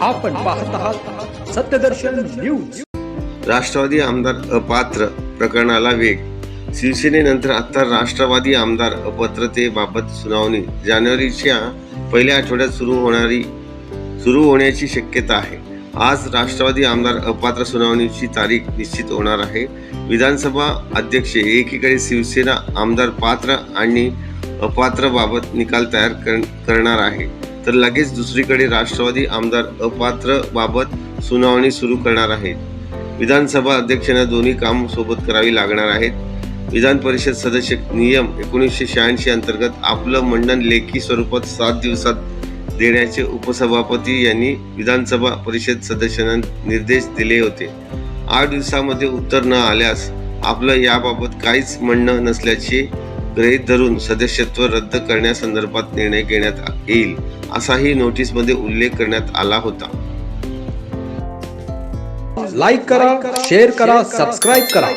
आपण पाहत आहात सत्यदर्शन न्यूज. राष्ट्रवादी आमदार अपात्र प्रकरणाला वेग. शिवसेनेनंतर आता राष्ट्रवादी आमदार अपात्रतेबाबत सुनावणी. जानेवारीच्या पहिल्या आठवड्यात सुरू होणारी सुरू होण्याची शक्यता आहे. आज राष्ट्रवादी आमदार अपात्र सुनावणीची तारीख निश्चित होणार आहे. विधानसभा अध्यक्ष एकीकडे शिवसेना आमदार पात्र आणि अपात्र बाबत निकाल तयार कर- करणार आहे. तर लगेच दुसरीकडे राष्ट्रवादी आमदार अपात्र बाबत सुनावणी सुरू करणार आहे विधानसभा अध्यक्षांना दोन्ही काम सोबत करावी लागणार आहेत. विधान परिषद सदस्य नियम एकोणीसशे शहाऐंशी अंतर्गत आपलं मंडन लेखी स्वरूपात सात दिवसात देण्याचे उपसभापती यांनी विधानसभा परिषद सदस्यांना निर्देश दिले होते. आठ दिवसामध्ये उत्तर न आल्यास आपलं याबाबत काहीच म्हणणं नसल्याचे गृहीत धरून सदस्यत्व रद्द करण्यासंदर्भात निर्णय घेण्यात येईल. असाही नोटीसमध्ये उल्लेख करण्यात आला होता. लाईक करा शेअर करा सबस्क्राईब करा.